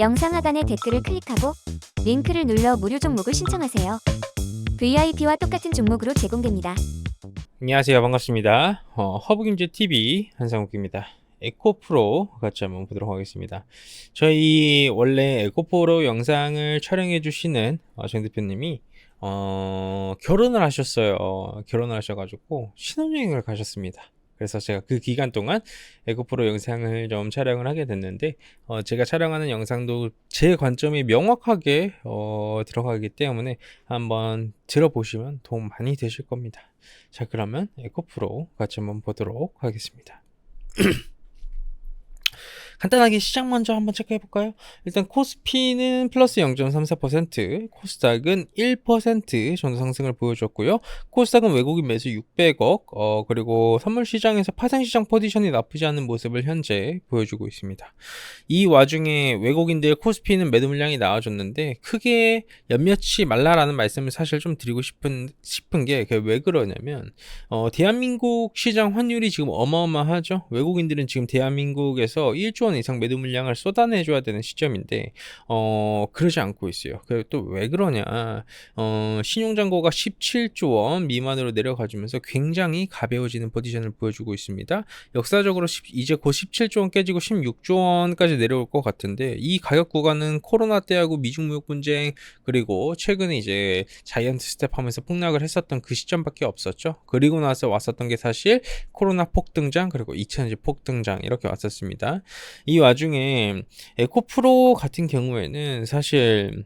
영상 하단의 댓글을 클릭하고 링크를 눌러 무료 종목을 신청하세요. VIP와 똑같은 종목으로 제공됩니다. 안녕하세요. 반갑습니다. 어, 허브경제TV 한상욱입니다. 에코프로 같이 한번 보도록 하겠습니다. 저희 원래 에코프로 영상을 촬영해 주시는 어, 정 대표님이 어, 결혼을 하셨어요. 결혼을 하셔가지고 신혼여행을 가셨습니다. 그래서 제가 그 기간 동안 에코프로 영상을 좀 촬영을 하게 됐는데 어, 제가 촬영하는 영상도 제 관점이 명확하게 어, 들어가기 때문에 한번 들어보시면 도움 많이 되실 겁니다. 자 그러면 에코프로 같이 한번 보도록 하겠습니다. 간단하게 시장 먼저 한번 체크해 볼까요? 일단 코스피는 플러스 0.34%, 코스닥은 1% 정도 상승을 보여줬고요. 코스닥은 외국인 매수 600억, 어, 그리고 선물 시장에서 파생 시장 포지션이 나쁘지 않은 모습을 현재 보여주고 있습니다. 이 와중에 외국인들 코스피는 매도 물량이 나와줬는데 크게 연몇이 말라라는 말씀을 사실 좀 드리고 싶은 싶은 게 왜 그러냐면 어, 대한민국 시장 환율이 지금 어마어마하죠. 외국인들은 지금 대한민국에서 1조 원 이상 매도 물량을 쏟아내줘야 되는 시점인데 어, 그러지 않고 있어요. 그리고 또 왜 그러냐? 어, 신용잔고가 17조 원 미만으로 내려가주면서 굉장히 가벼워지는 포지션을 보여주고 있습니다. 역사적으로 10, 이제 곧 17조 원 깨지고 16조 원까지 내려올 것 같은데 이 가격 구간은 코로나 때하고 미중 무역 분쟁 그리고 최근에 이제 자이언트 스텝 하면서 폭락을 했었던 그 시점밖에 없었죠. 그리고 나서 왔었던 게 사실 코로나 폭등장 그리고 2020 폭등장 이렇게 왔었습니다. 이 와중에 에코프로 같은 경우에는 사실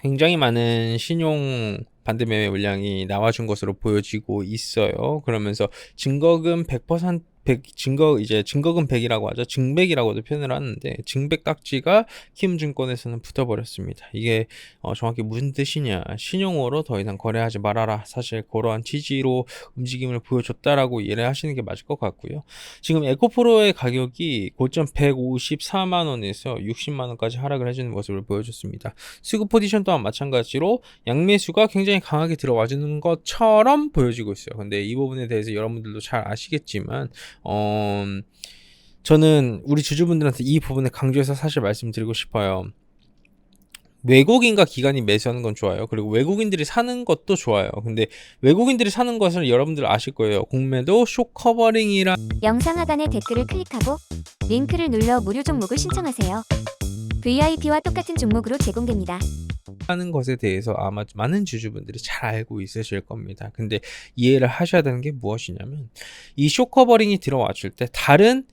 굉장히 많은 신용 반대 매매 물량이 나와준 것으로 보여지고 있어요. 그러면서 증거금 100% 100, 증거 이제 증거금 100이라고 하죠. 증백이라고도 표현을 하는데 증백 딱지가 키움증권에서는 붙어버렸습니다. 이게 어, 정확히 무슨 뜻이냐? 신용으로 더 이상 거래하지 말아라. 사실 그러한 취지로 움직임을 보여줬다라고 이해를 하시는 게 맞을 것 같고요. 지금 에코프로의 가격이 고점 154만 원에서 60만 원까지 하락을 해주는 모습을 보여줬습니다. 수급 포지션 또한 마찬가지로 양매수가 굉장히 강하게 들어와주는 것처럼 보여지고 있어요. 근데 이 부분에 대해서 여러분들도 잘 아시겠지만 어, 저는 우리 주주분들한테 이 부분을 강조해서 사실 말씀드리고 싶어요. 외국인과 기관이 매수하는 건 좋아요. 그리고 외국인들이 사는 것도 좋아요. 근데 외국인들이 사는 것을 여러분들 아실 거예요. 공매도 쇼 커버링이라 영상 하단의 댓글을 클릭하고 링크를 눌러 무료 종목을 신청하세요. VIP와 똑같은 종목으로 제공됩니다. 하는 것에 대해서 아마 많은 주주분들이 잘 알고 있으실 겁니다. 근데 이해를 하셔야 되는 게 무엇이냐면 이 쇼커버링이 들어왔을 때 다른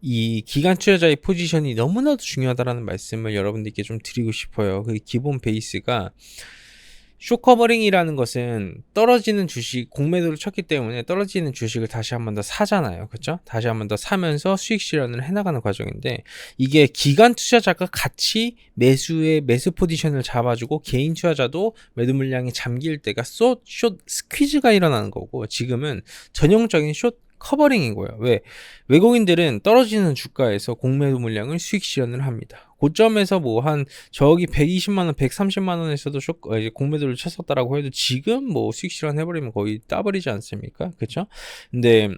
이 기간 투자자의 포지션이 너무나도 중요하다라는 말씀을 여러분들께 좀 드리고 싶어요. 그 기본 베이스가 쇼커버링이라는 것은 떨어지는 주식 공매도를 쳤기 때문에 떨어지는 주식을 다시 한 번 더 사잖아요. 그렇죠? 다시 한 번 더 사면서 수익 실현을 해 나가는 과정인데 이게 기간 투자자가 같이 매수의 매수 포지션을 잡아주고 개인 투자자도 매도 물량이 잠길 때가 숏, 숏 스퀴즈가 일어나는 거고 지금은 전형적인 숏 커버링이고요. 왜? 외국인들은 떨어지는 주가에서 공매도 물량을 수익 실현을 합니다. 고점에서 뭐 한 저기 120만 원, 130만 원에서도 쇼, 어, 이제 공매도를 쳤었다라고 해도 지금 뭐 수익 실현 해버리면 거의 따버리지 않습니까? 그렇죠? 근데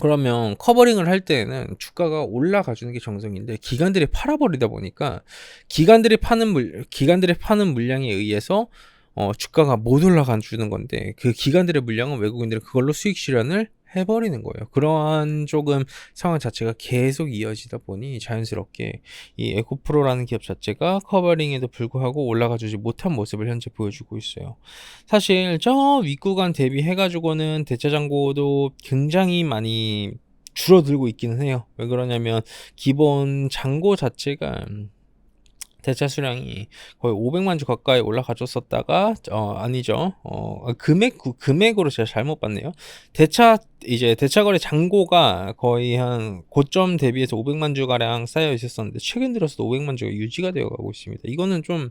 그러면 커버링을 할 때는 주가가 올라가 주는 게 정성인데 기관들이 팔아버리다 보니까 기관들이 파는 물 기관들이 파는 물량에 의해서 어, 주가가 못 올라가 주는 건데 그 기관들의 물량은 외국인들은 그걸로 수익 실현을 해버리는 거예요. 그러한 조금 상황 자체가 계속 이어지다 보니 자연스럽게 이 에코프로라는 기업 자체가 커버링에도 불구하고 올라가 주지 못한 모습을 현재 보여주고 있어요. 사실 저 윗구간 대비해가지고는 대차장고도 굉장히 많이 줄어들고 있기는 해요. 왜 그러냐면 기본 잔고 자체가 대차 수량이 거의 500만 주 가까이 올라가줬었다가 어 아니죠 어 금액 금액으로 제가 잘못 봤네요 대차 이제 대차거래 잔고가 거의 한 고점 대비해서 500만 주 가량 쌓여 있었었는데 최근 들어서도 500만 주가 유지가 되어 가고 있습니다. 이거는 좀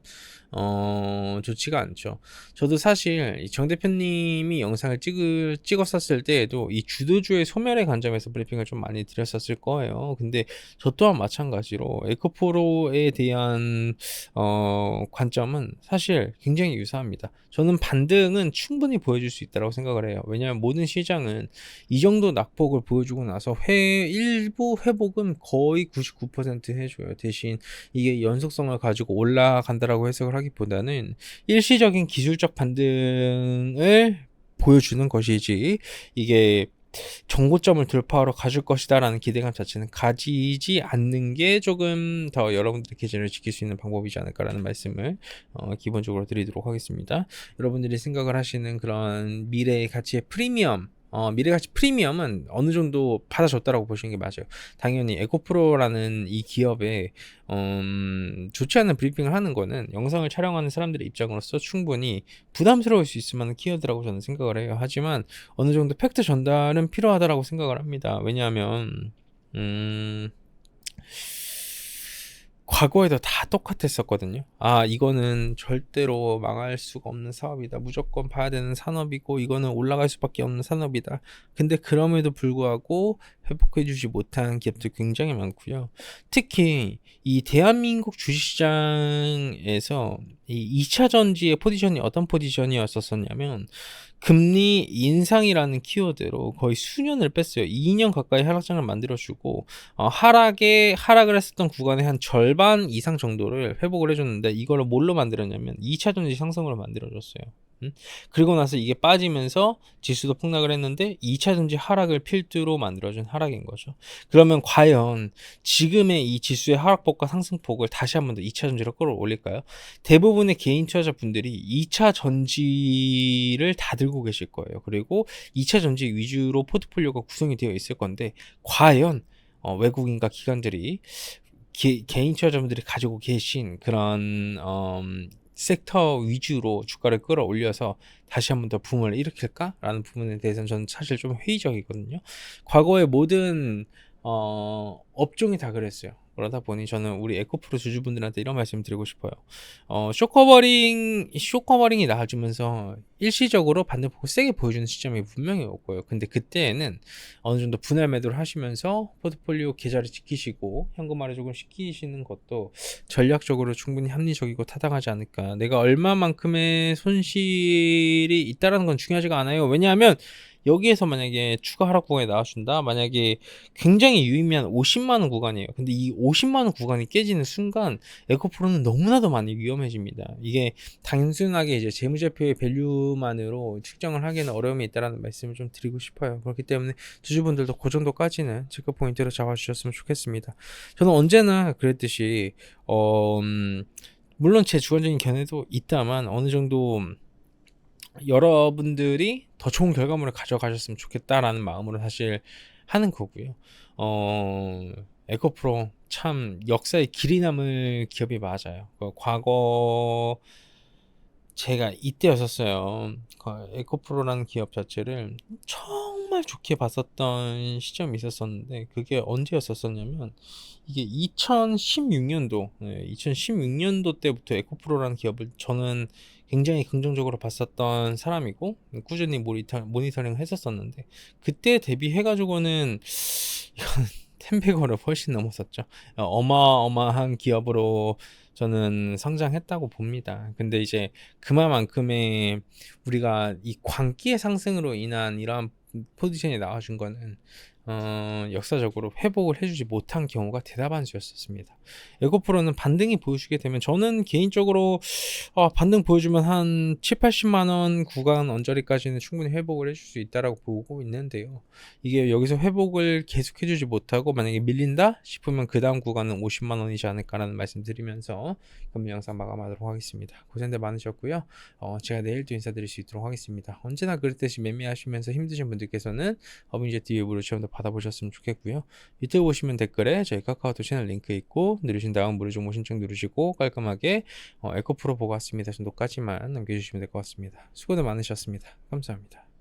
어, 좋지가 않죠. 저도 사실 정 대표님이 영상을 찍을 찍었었을 때에도 이 주도주의 소멸의 관점에서 브리핑을 좀 많이 드렸었을 거예요. 근데 저 또한 마찬가지로 에코프로에 대한 어, 관점은 사실 굉장히 유사합니다. 저는 반등은 충분히 보여줄 수 있다고 생각을 해요. 왜냐하면 모든 시장은 이 정도 낙폭을 보여주고 나서 회 일부 회복은 거의 99% 해줘요. 대신 이게 연속성을 가지고 올라간다라고 해석을 하기 보다는 일시적인 기술적 반등을 보여주는 것이지 이게 정고점을 돌파하러 가줄 것이다라는 기대감 자체는 가지지 않는 게 조금 더 여러분들의 계절을 지킬 수 있는 방법이지 않을까라는 말씀을 어, 기본적으로 드리도록 하겠습니다. 여러분들이 생각을 하시는 그런 미래의 가치의 프리미엄 어, 미래가치 프리미엄은 어느 정도 받아줬다라고 보시는 게 맞아요. 당연히 에코프로라는 이 기업에 음, 좋지 않은 브리핑을 하는 거는 영상을 촬영하는 사람들의 입장으로서 충분히 부담스러울 수 있을 만한 키워드라고 저는 생각을 해요. 하지만 어느 정도 팩트 전달은 필요하다라고 생각을 합니다. 왜냐하면 음, 과거에도 다 똑같았었거든요. 아, 이거는 절대로 망할 수가 없는 사업이다. 무조건 봐야 되는 산업이고, 이거는 올라갈 수밖에 없는 산업이다. 근데 그럼에도 불구하고 회복해주지 못한 기업들 굉장히 많고요. 특히 이 대한민국 주식시장에서 이 2차 전지의 포지션이 어떤 포지션이었었냐면 금리 인상이라는 키워드로 거의 수년을 뺐어요. 2년 가까이 하락장을 만들어주고 어, 하락에 하락을 했었던 구간의 한 절반 이상 정도를 회복을 해줬는데 이거를 뭘로 만들었냐면 2차 전지 상승으로 만들어줬어요. 음? 그리고 나서 이게 빠지면서 지수도 폭락을 했는데 2차 전지 하락을 필두로 만들어준 하락인 거죠. 그러면 과연 지금의 이 지수의 하락폭과 상승폭을 다시 한 번 더 2차 전지로 끌어올릴까요? 대부분의 개인 투자자분들이 2차 전지를 다 들고 계실 거예요. 그리고 2차 전지 위주로 포트폴리오가 구성이 되어 있을 건데 과연 어, 외국인과 기관들이 개, 개인 투자자분들이 가지고 계신 그런 음, 섹터 위주로 주가를 끌어올려서 다시 한번 더 붐을 일으킬까라는 부분에 대해서는 저는 사실 좀 회의적이거든요. 과거의 모든 어, 업종이 다 그랬어요. 그러다 보니 저는 우리 에코프로 주주분들한테 이런 말씀 드리고 싶어요. 어, 쇼커버링, 쇼커버링이 나와주면서 일시적으로 반등폭을 세게 보여주는 시점이 분명히 올 거예요. 근데 그때에는 어느 정도 분할 매도를 하시면서 포트폴리오 계좌를 지키시고 현금화를 조금 시키시는 것도 전략적으로 충분히 합리적이고 타당하지 않을까. 내가 얼마만큼의 손실이 있다라는 건 중요하지가 않아요. 왜냐하면 여기에서 만약에 추가 하락 구간이 나와준다? 만약에 굉장히 유의미한 50만원 구간이에요. 근데 이 50만원 구간이 깨지는 순간 에코프로는 너무나도 많이 위험해집니다. 이게 단순하게 이제 재무제표의 밸류만으로 측정을 하기에는 어려움이 있다는 말씀을 좀 드리고 싶어요. 그렇기 때문에 주주분들도 그 정도까지는 체크 포인트로 잡아주셨으면 좋겠습니다. 저는 언제나 그랬듯이 어 음, 물론 제 주관적인 견해도 있다만 어느 정도 여러분들이 더 좋은 결과물을 가져가셨으면 좋겠다라는 마음으로 사실 하는 거고요. 어, 에코프로 참 역사의 길이 남을 기업이 맞아요. 그 과거 제가 이때였었어요. 그 에코프로라는 기업 자체를 정말 좋게 봤었던 시점이 있었었는데 그게 언제였었냐면 이게 2016년도, 2016년도 때부터 에코프로라는 기업을 저는 굉장히 긍정적으로 봤었던 사람이고 꾸준히 모니터, 모니터링을 했었었는데 그때 대비해가지고는 이건 텐베거를 훨씬 넘었었죠. 어마어마한 기업으로 저는 성장했다고 봅니다. 근데 이제 그만큼의 우리가 이 광기의 상승으로 인한 이러한 포지션이 나와준 거는 어, 역사적으로 회복을 해주지 못한 경우가 대다반수였었습니다. 에고프로는 반등이 보여주게 되면 저는 개인적으로 어, 반등 보여주면 한 7, 80만 원 구간 언저리까지는 충분히 회복을 해줄 수 있다라고 보고 있는데요. 이게 여기서 회복을 계속 해주지 못하고 만약에 밀린다 싶으면 그 다음 구간은 50만 원이지 않을까라는 말씀드리면서 금리 영상 마감하도록 하겠습니다. 고생들 많으셨고요. 어, 제가 내일도 인사드릴 수 있도록 하겠습니다. 언제나 그랬듯이 매매하시면서 힘드신 분들께서는 TV 무료 체험도 받아보셨으면 좋겠고요. 밑에 보시면 댓글에 저희 카카오톡 채널 링크 있고 누르신 다음 무료 정보 신청 누르시고 깔끔하게 어, 에코프로 보고 왔습니다 정도까지만 남겨주시면 될 것 같습니다. 수고들 많으셨습니다. 감사합니다.